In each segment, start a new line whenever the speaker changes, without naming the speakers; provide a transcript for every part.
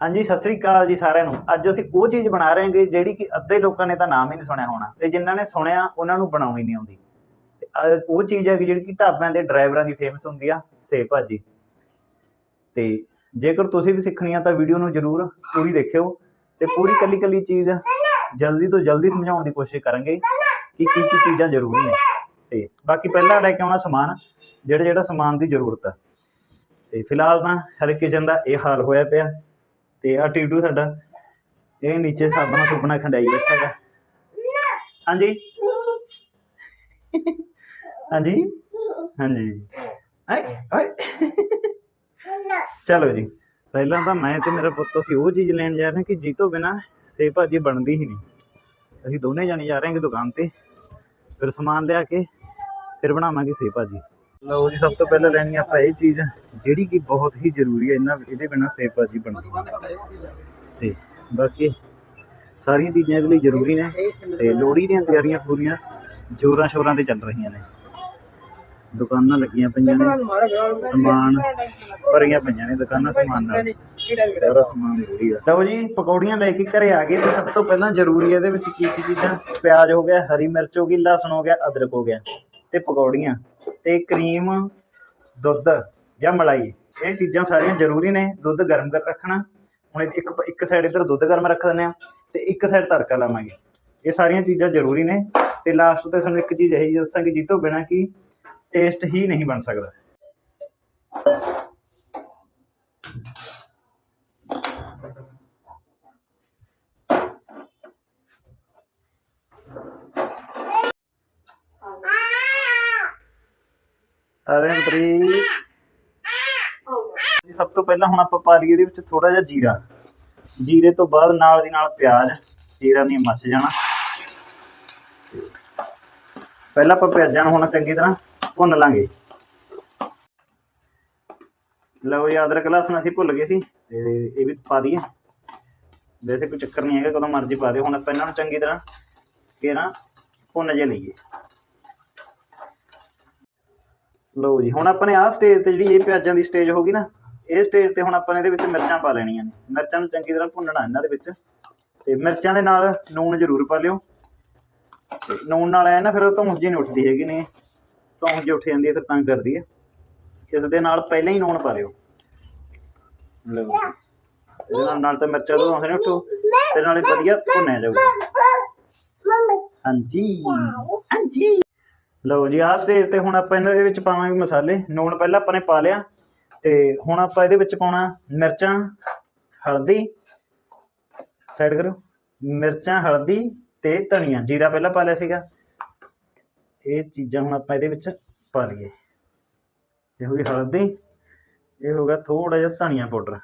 ਹਾਂਜੀ, ਸਤਿ ਸ੍ਰੀ ਅਕਾਲ ਜੀ ਸਾਰਿਆਂ ਨੂੰ। ਅੱਜ ਅਸੀਂ ਉਹ ਚੀਜ਼ ਬਣਾ ਰਹੇ ਹਾਂਗੇ ਜਿਹੜੀ ਕਿ ਅੱਧੇ ਲੋਕਾਂ ਨੇ ਤਾਂ ਨਾਮ ਹੀ ਨਹੀਂ ਸੁਣਿਆ ਹੋਣਾ ਤੇ ਜਿਨ੍ਹਾਂ ਨੇ ਸੁਣਿਆ, ਉਹਨਾਂ ਨੂੰ ਬਣਾਉਣੀ ਨਹੀਂ ਆਉਂਦੀ। ਉਹ ਚੀਜ਼ ਹੈ ਕਿ ਜਿਹੜੀ ਕਿ ਢਾਬਿਆਂ ਦੇ ਡਰਾਈਵਰਾਂ ਦੀ ਫੇਮਸ ਹੁੰਦੀ ਆ ਸੇਵ ਭਾਜੀ। ਤੇ ਜੇਕਰ ਤੁਸੀਂ ਵੀ ਸਿੱਖਣੀ ਆ ਤਾਂ ਵੀਡੀਓ ਨੂੰ ਜ਼ਰੂਰ ਪੂਰੀ ਦੇਖਿਓ ਤੇ ਪੂਰੀ ਕੱਲੀ ਕੱਲੀ ਚੀਜ਼ ਜਲਦੀ ਤੋਂ ਜਲਦੀ ਸਮਝਾਉਣ ਦੀ ਕੋਸ਼ਿਸ਼ ਕਰਾਂਗੇ ਕਿ ਕੀ ਕੀ ਚੀਜ਼ਾਂ ਜ਼ਰੂਰੀ ਨੇ। ਤੇ ਬਾਕੀ ਪਹਿਲਾਂ ਲੈ ਕੇ ਆਉਣਾ ਸਮਾਨ ਜਿਹੜਾ ਜਿਹੜਾ ਸਮਾਨ ਦੀ ਜ਼ਰੂਰਤ ਆ। ਤੇ ਫਿਲਹਾਲ ਤਾਂ ਹਰ ਕਿਚਨ ਦਾ ਇਹ ਹਾਲ ਹੋਇਆ ਪਿਆ। ਤੇ ਆ ਟੀਟੂ ਸਾਡਾ। ਇਹ ਨੀਚੇ ਸਾਬਣਾ ਸੁਪਨਾ ਖੰਡਾਈ ਬੈਠਾ ਹੈਗਾ। ਹਾਂਜੀ? ਹਾਂਜੀ? ਹਾਂਜੀ। ਆਏ ਆਏ। ਚਲੋ ਜੀ। ਪਹਿਲਾਂ ਤਾਂ ਮੈਂ ਤੇ ਮੇਰਾ ਪੁੱਤ ਅਸੀਂ ਉਹ ਚੀਜ਼ ਲੈਣ ਜਾ ਰਹੇ ਹਾਂ ਕਿ ਜੀ ਤੋਂ ਬਿਨਾ ਸੇਬ ਭਾਜੀ ਬਣਦੀ ਹੀ ਨਹੀਂ। ਅਸੀਂ ਦੋਨੇ ਜਾਣੇ ਜਾ ਰਹੇ ਹਾਂ ਦੁਕਾਨ ਤੇ। ਫਿਰ ਸਮਾਨ ਲਿਆ ਕੇ ਫਿਰ ਬਣਾਵਾਂਗੇ ਸੇਬ ਭਾਜੀ। ਲਓ ਜੀ, ਸਭ ਤੋਂ ਪਹਿਲਾਂ ਲੈਣੀ ਆਪਾਂ ਇਹ ਚੀਜ਼। ਜਿਹੜੀ ਕਿ ਬਹੁਤ ਹੀ ਜ਼ਰੂਰੀ ਹੈ, ਇਹਨਾਂ ਇਹਦੇ ਬਿਨਾ ਸੇਬ ਭਾਜੀ ਬਣਦੀ ਨਹੀਂ। ਤੇ ਬਾਕੀ ਸਾਰੀਆਂ ਚੀਜ਼ਾਂ ਇਹਦੇ ਲਈ ਜ਼ਰੂਰੀ ਨੇ ਤੇ ਲੋਹੜੀ ਦੀਆਂ ਤਿਆਰੀਆਂ ਪੂਰੀਆਂ ਜੋਰਾਂ ਸ਼ੋਰਾਂ ਤੇ ਚੱਲ ਰਹੀਆਂ ਨੇ। ਦੁਕਾਨਾਂ ਲੱਗੀਆਂ ਪਈਆਂ ਨੇ, ਸਮਾਨ ਭਰੀਆਂ ਪਈਆਂ ਨੇ, ਦੁਕਾਨਾਂ ਸਮਾਨ ਨਾਲ। ਸਾਰਾ ਸਮਾਨ ਜ਼ਰੂਰੀ ਆ ਲਓ ਜੀ, ਪਕੌੜੀਆਂ ਲੈ ਕੇ ਘਰੇ ਆ ਗਏ ਤੇ ਸਭ ਤੋਂ ਪਹਿਲਾਂ ਜ਼ਰੂਰੀ ਇਹਦੇ ਵਿੱਚ ਕੀ ਕੀ ਚੀਜ਼ਾਂ? ਪਿਆਜ਼ ਹੋ ਗਿਆ, ਹਰੀ ਮਿਰਚ ਹੋ ਗਈ, ਲਸਣ ਹੋ ਗਿਆ, ਅਦਰਕ ਹੋ ਗਿਆ ਤੇ ਪਕੌੜੀਆਂ ਤੇ ਕਰੀਮ, ਦੁੱਧ। ਜਾਂ ਮਲਾਈ। ਇਹ ਚੀਜ਼ਾਂ ਸਾਰੀਆਂ ਜ਼ਰੂਰੀ ਨੇ ਦੁੱਧ ਗਰਮ ਕਰ ਰੱਖਣਾ। ਹੁਣ ਇੱਕ ਇੱਕ ਸਾਈਡ ਇੱਧਰ ਦੁੱਧ ਗਰਮ ਰੱਖ ਦਿੰਦੇ ਆ ਤੇ ਇੱਕ ਸਾਈਡ ਤੜਕਾ ਲਾਵਾਂਗੇ। ਇਹ ਸਾਰੀਆਂ ਚੀਜ਼ਾਂ ਜ਼ਰੂਰੀ ਨੇ ਤੇ ਲਾਸਟ ਤੇ ਸਾਨੂੰ ਇੱਕ ਚੀਜ਼ ਇਹ ਦੱਸਾਂਗੇ ਜਿਸ ਤੋਂ ਬਿਨਾਂ ਕੀ ਟੇਸਟ ਹੀ ਨਹੀਂ ਬਣ ਸਕਦਾ। ਤਰੀ ਸਭ ਤੋਂ ਪਹਿਲਾਂ ਹੁਣ ਆਪਾਂ ਪਾ ਲਈਏ ਇਹਦੇ ਵਿੱਚ ਥੋੜਾ ਜਿਹਾ ਜੀਰਾ। ਜੀਰੇ ਤੋਂ ਬਾਅਦ ਨਾਲ ਦੀ ਨਾਲ ਪਿਆਜ਼, ਜੀਰਾ ਨਹੀਂ ਮੱਚ ਜਾਣਾ। ਪਹਿਲਾਂ ਆਪਾਂ ਪਿਆਜ਼ਾਂ ਨੂੰ ਹੁਣ ਚੰਗੀ ਤਰ੍ਹਾਂ ਭੁੰਨ ਲਾਂਗੇ। ਲਓ ਜੀ, ਅਦਰਕ, ਲਸਣ ਅਸੀਂ ਭੁੱਲ ਗਏ ਸੀ ਤੇ ਇਹ ਵੀ ਪਾ ਦਈਏ। ਵੈਸੇ ਕੋਈ ਚੱਕਰ ਨਹੀਂ ਹੈਗਾ, ਕਦੋਂ ਮਰਜ਼ੀ ਪਾ ਦਿਓ। ਹੁਣ ਆਪਾਂ ਇਹਨਾਂ ਨੂੰ ਚੰਗੀ ਤਰ੍ਹਾਂ ਘੇਰਾ ਭੁੰਨ ਜੇ ਲਈਏ। ਲਓ ਜੀ, ਹੁਣ ਆਪਣੇ ਆਹ ਸਟੇਜ ਤੇ ਜਿਹੜੀ ਇਹ ਪਿਆਜ਼ਾਂ ਦੀ ਸਟੇਜ ਹੋ ਗਈ ਨਾ ਇਹ ਸਟੇਜ ਤੇ ਹੁਣ ਆਪਾਂ ਨੇ ਇਹਦੇ ਵਿੱਚ ਮਿਰਚਾਂ ਪਾ ਲੈਣੀਆਂ ਨੇ। ਮਿਰਚਾਂ ਨੂੰ ਚੰਗੀ ਤਰ੍ਹਾਂ ਭੁੰਨਣਾ ਇਹਨਾਂ ਦੇ ਵਿੱਚ। ਤੇ ਮਿਰਚਾਂ ਦੇ ਨਾਲ ਨੂਣ ਜ਼ਰੂਰ ਪਾ ਲਿਓ। ਤੇ ਨਾਲ ਐ ਨਾ ਫਿਰ ਉਹ ਧੌਂਸ ਜੀ ਨਹੀਂ ਉੱਠਦੀ ਹੈਗੀ ਨੇ ਧੌਂਸ ਜੀ ਉੱਠ ਜਾਂਦੀ ਹੈ, ਫਿਰ ਤੰਗ ਕਰਦੀ ਹੈ। ਇਸ ਦੇ ਨਾਲ ਪਹਿਲਾਂ ਹੀ ਨੂਣ ਪਾ ਲਿਓ। ਲਓ ਇਹਦੇ ਨਾਲ ਤਾਂ ਮਿਰਚਾਂ ਤੋਂ ਨਹੀਂ ਉੱਠੂ। ਤੇ ਨਾਲੇ ਵਧੀਆ ਭੁੰਨਿਆ ਜਾਊਗਾ। ਹਾਂਜੀ। ਹਾਂਜੀ। ਲਓ ਜੀ, ਆਹ ਸਟੇਜ ਤੇ ਹੁਣ ਆਪਾਂ ਇਹਨਾਂ ਦੇ ਵਿੱਚ ਪਾਵਾਂਗੇ ਮਸਾਲੇ। ਨੂਣ ਪਹਿਲਾਂ ਆਪਾਂ ਨੇ ਪਾ ਲਿਆ। ਤੇ ਹੁਣ ਆਪਾਂ ਇਹਦੇ ਵਿੱਚ ਪਾਉਣਾ ਮਿਰਚਾਂ, ਹਲਦੀ ਸਾਈਡ ਕਰੋ ਮਿਰਚਾਂ, ਹਲਦੀ ਤੇ ਧਨੀਆ, ਜੀਰਾ ਪਹਿਲਾਂ ਪਾ ਲਿਆ ਸੀਗਾ। ਇਹ ਚੀਜ਼ਾਂ ਹੁਣ ਆਪਾਂ ਇਹਦੇ ਵਿੱਚ ਪਾ ਲਈਏ। ਇਹ ਹੋ ਗਈ ਹਲਦੀ, ਇਹ ਹੋ ਗਿਆ ਥੋੜਾ ਜਿਹਾ ਧਨੀਆ ਪਾਊਡਰ।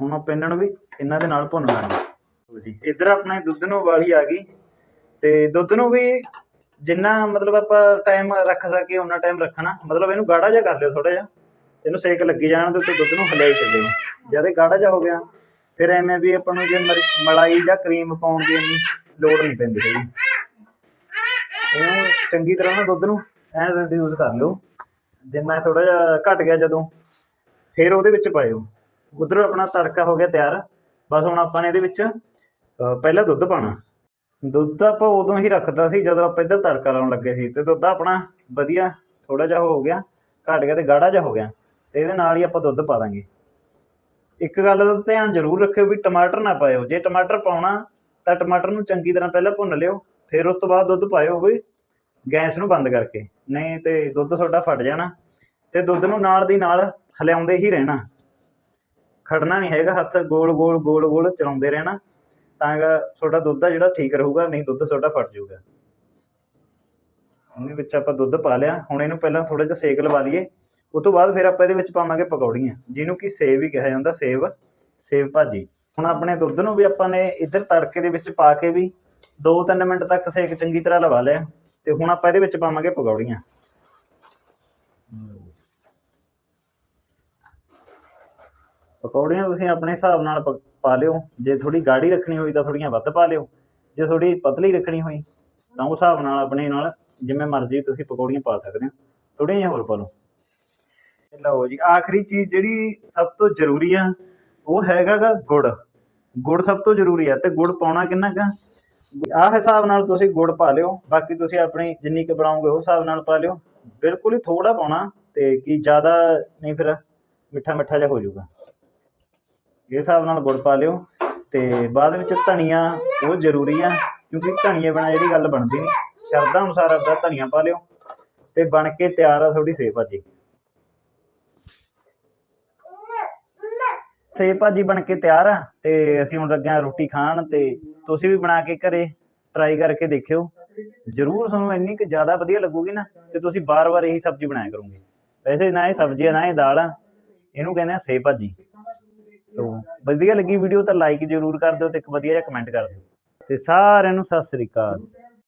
ਹੁਣ ਆਪਾਂ ਇਹਨਾਂ ਨੂੰ ਵੀ ਇਹਨਾਂ ਦੇ ਨਾਲ ਭੁੰਨ ਲਾਂਗੇ। ਜੀ, ਇੱਧਰ ਆਪਣੇ ਦੁੱਧ ਨੂੰ ਉਬਾਲੀ ਆ ਗਈ। ਤੇ ਦੁੱਧ ਨੂੰ ਵੀ ਜਿੰਨਾ ਮਤਲਬ ਆਪਾਂ ਟਾਈਮ ਰੱਖ ਸਕੇ ਉਹਨਾਂ ਟਾਈਮ ਰੱਖਣਾ। ਮਤਲਬ ਇਹਨੂੰ ਗਾੜਾ ਜਿਹਾ ਕਰ ਲਿਓ ਥੋੜਾ ਜਿਹਾ। ਇਹਨੂੰ ਸੇਕ ਲੱਗੀ ਜਾਣ ਤੇ ਉੱਤੇ ਦੁੱਧ ਨੂੰ ਹਲਾਈ ਚੱਲਿਓ ਜਦ ਇਹ ਗਾੜਾ ਜਿਹਾ ਹੋ ਗਿਆ, ਫਿਰ ਐਵੇਂ ਵੀ ਆਪਾਂ ਨੂੰ ਜੇ ਮਰ- ਮਲਾਈ ਜਾਂ ਕਰੀਮ ਪਾਉਣ ਦੀ ਇੰਨੀ ਲੋੜ ਨਹੀਂ ਪੈਂਦੀ ਹੈਗੀ। ਇਹਨੂੰ ਚੰਗੀ ਤਰ੍ਹਾਂ ਨਾ ਦੁੱਧ ਨੂੰ ਐਂ ਰਿਡਿਊਸ ਕਰ ਲਓ। ਜਿੰਨਾ ਥੋੜਾ ਜਿਹਾ ਘਟ ਗਿਆ ਜਦੋਂ, ਫਿਰ ਉਹਦੇ ਵਿੱਚ ਪਾਇਓ। ਉਧਰ ਆਪਣਾ ਤੜਕਾ ਹੋ ਗਿਆ ਤਿਆਰ। ਬਸ ਹੁਣ ਆਪਾਂ ਨੇ ਇਹਦੇ ਵਿੱਚ ਪਹਿਲਾਂ ਦੁੱਧ ਪਾਣਾ ਦੁੱਧ ਆਪਾਂ ਉਦੋਂ ਹੀ ਰੱਖਦਾ ਸੀ ਜਦੋਂ ਆਪਾਂ ਇੱਧਰ ਤੜਕਾ ਲਾਉਣ ਲੱਗੇ ਸੀ ਤੇ ਦੁੱਧ ਆਪਣਾ ਵਧੀਆ ਥੋੜਾ ਜਿਹਾ ਹੋ ਗਿਆ, ਘਟ ਗਿਆ ਤੇ ਗਾੜਾ ਜਿਹਾ ਹੋ ਗਿਆ, ਤੇ ਇਹਦੇ ਨਾਲ ਹੀ ਆਪਾਂ ਦੁੱਧ ਪਾ ਦਾਂਗੇ। ਇੱਕ ਗੱਲ ਦਾ ਧਿਆਨ ਜ਼ਰੂਰ ਰੱਖਿਓ ਵੀ ਟਮਾਟਰ ਨਾ ਪਾਇਓ, ਜੇ ਟਮਾਟਰ ਪਾਉਣਾ ਤਾਂ ਟਮਾਟਰ ਨੂੰ ਚੰਗੀ ਤਰ੍ਹਾਂ ਪਹਿਲਾਂ ਭੁੰਨ ਲਿਓ, ਫਿਰ ਉਸ ਤੋਂ ਬਾਅਦ ਦੁੱਧ ਪਾਇਓ ਵੀ ਗੈਸ ਨੂੰ ਬੰਦ ਕਰਕੇ, ਨਹੀਂ ਤੇ ਦੁੱਧ ਤੁਹਾਡਾ ਫਟ ਜਾਣਾ ਤੇ ਦੁੱਧ ਨੂੰ ਨਾਲ ਦੀ ਨਾਲ ਹਲਿਆਉਂਦੇ ਹੀ ਰਹਿਣਾ। ਖੜਨਾ ਨਹੀਂ ਹੈਗਾ, ਹੱਥ ਗੋਲ ਗੋਲ ਗੋਲ ਗੋਲ ਚਲਾਉਂਦੇ ਰਹਿਣਾ। ਤਾਂ ਤੁਹਾਡਾ ਦੁੱਧ ਆ ਜਿਹੜਾ ਠੀਕ ਰਹੂਗਾ, ਨਹੀਂ ਦੁੱਧ ਤੁਹਾਡਾ ਫਟ ਜਾਊਗਾ। ਉਹਦੇ ਵਿੱਚ ਆਪਾਂ ਦੁੱਧ ਪਾ ਲਿਆ, ਹੁਣ ਇਹਨੂੰ ਪਹਿਲਾਂ ਥੋੜਾ ਜਿਹਾ ਸੇਕ ਲਵਾ ਲਈਏ। ਉਸ ਤੋਂ ਬਾਅਦ ਫਿਰ ਆਪਾਂ ਇਹਦੇ ਵਿੱਚ ਪਾਵਾਂਗੇ ਪਕੌੜੀਆਂ, ਜਿਹਨੂੰ ਕਿ ਸੇਵ ਵੀ ਕਿਹਾ ਜਾਂਦਾ, ਸੇਵ ਸੇਵ ਭਾਜੀ। ਹੁਣ ਆਪਣੇ ਦੁੱਧ ਨੂੰ ਵੀ ਆਪਾਂ ਨੇ ਇੱਧਰ ਤੜਕੇ ਦੇ ਵਿੱਚ ਪਾ ਕੇ ਵੀ 2-3 ਮਿੰਟ ਤੱਕ ਸੇਕ ਚੰਗੀ ਤਰ੍ਹਾਂ ਲਵਾ ਲਿਆ। ਤੇ ਹੁਣ ਆਪਾਂ ਇਹਦੇ ਵਿੱਚ ਪਾਵਾਂਗੇ ਪਕੌੜੀਆਂ। ਪਕੌੜੀਆਂ ਤੁਸੀਂ ਆਪਣੇ ਹਿਸਾਬ ਨਾਲ ਪ- ਪਾ ਲਿਓ। ਜੇ ਥੋੜੀ ਗਾੜੀ ਰੱਖਣੀ ਹੋਈ ਤਾਂ ਥੋੜੀਆਂ ਵੱਧ ਪਾ ਲਿਓ। ਜੇ ਥੋੜੀ ਪਤਲੀ ਰੱਖਣੀ ਹੋਈ ਤਾਂ ਉਸ ਹਿਸਾਬ ਨਾਲ ਆਪਣੇ ਨਾਲ ਜਿਵੇਂ ਮਰਜ਼ੀ ਤੁਸੀਂ ਪਕੌੜੀਆਂ ਪਾ ਸਕਦੇ ਹੋ। ਥੋੜ੍ਹੀਆਂ ਜਿਹੀਆਂ ਹੋਰ ਪਾ ਲਓ। ਤੇ ਲਓ ਜੀ, ਆਖਰੀ ਚੀਜ਼ ਜਿਹੜੀ ਸਭ ਤੋਂ ਜ਼ਰੂਰੀ ਆ, ਉਹ ਹੈਗਾ ਗਾ ਗੁੜ। ਗੁੜ ਸਭ ਤੋਂ ਜ਼ਰੂਰੀ ਆ ਤੇ ਗੁੜ ਪਾਉਣਾ ਕਿੰਨਾ ਕੁ ਆਹ ਹਿਸਾਬ ਨਾਲ ਤੁਸੀਂ ਗੁੜ ਪਾ ਲਿਓ। ਬਾਕੀ ਤੁਸੀਂ ਆਪਣੀ ਜਿੰਨੀ ਕੁ ਬਣਾਓਗੇ ਉਸ ਹਿਸਾਬ ਨਾਲ ਪਾ ਲਿਓ। ਬਿਲਕੁਲ ਹੀ ਥੋੜਾ ਪਾਉਣਾ ਤੇ ਕੀ ਜ਼ਿਆਦਾ ਨਹੀਂ ਫਿਰ ਮਿੱਠਾ ਮਿੱਠਾ ਜਿਹਾ ਹੋ ਜਾਊਗਾ। ਇਸ ਹਿਸਾਬ ਨਾਲ ਗੁੜ ਪਾ ਲਿਓ ਤੇ ਬਾਅਦ ਵਿੱਚ ਧਨੀਆ ਉਹ ਜ਼ਰੂਰੀ ਆ, ਕਿਉਂਕਿ ਧਨੀਏ ਬਿਨਾਂ ਜਿਹੜੀ ਗੱਲ ਬਣਦੀ ਨਹੀਂ। ਸ਼ਰਧਾ ਅਨੁਸਾਰ ਆਪਦਾ ਧਨੀਆ ਪਾ ਲਿਓ ਤੇ ਬਣ ਕੇ ਤਿਆਰ ਆ ਤੁਹਾਡੀ ਸੇਵ ਭਾਜੀ। ਸੇਵ ਭਾਜੀ ਬਣ ਕੇ ਤਿਆਰ ਆ ਤੇ ਅਸੀਂ ਹੁਣ ਲੱਗੇ ਆ ਰੋਟੀ ਖਾਣ ਤੇ ਤੁਸੀਂ ਵੀ ਬਣਾ ਕੇ ਘਰੇ ਟਰਾਈ ਕਰਕੇ ਦੇਖਿਓ। ਜ਼ਰੂਰ ਤੁਹਾਨੂੰ ਇੰਨੀ ਕਿ ਜ਼ਿਆਦਾ ਵਧੀਆ ਲੱਗੂਗੀ ਨਾ ਤੇ ਤੁਸੀਂ ਬਾਰ-ਬਾਰ ਇਹੀ ਸਬਜ਼ੀ ਬਣਾਇਆ ਕਰੋਗੇ। ਵੈਸੇ ਨਾ ਇਹ ਸਬਜ਼ੀ ਆ ਨਾ ਇਹ ਦਾਲ ਆ। ਇਹਨੂੰ ਕਹਿੰਦੇ ਆ ਸੇਵ ਭਾਜੀ। ਸੋ ਵਧੀਆ ਲੱਗੀ ਵੀਡੀਓ ਤਾਂ ਲਾਈਕ ਜ਼ਰੂਰ ਕਰ ਦਿਓ ਤੇ ਇੱਕ ਵਧੀਆ ਜਿਹਾ ਕਮੈਂਟ ਕਰ ਦਿਓ। ਤੇ ਸਾਰਿਆਂ ਨੂੰ ਸਤਿ ਸ੍ਰੀ ਅਕਾਲ।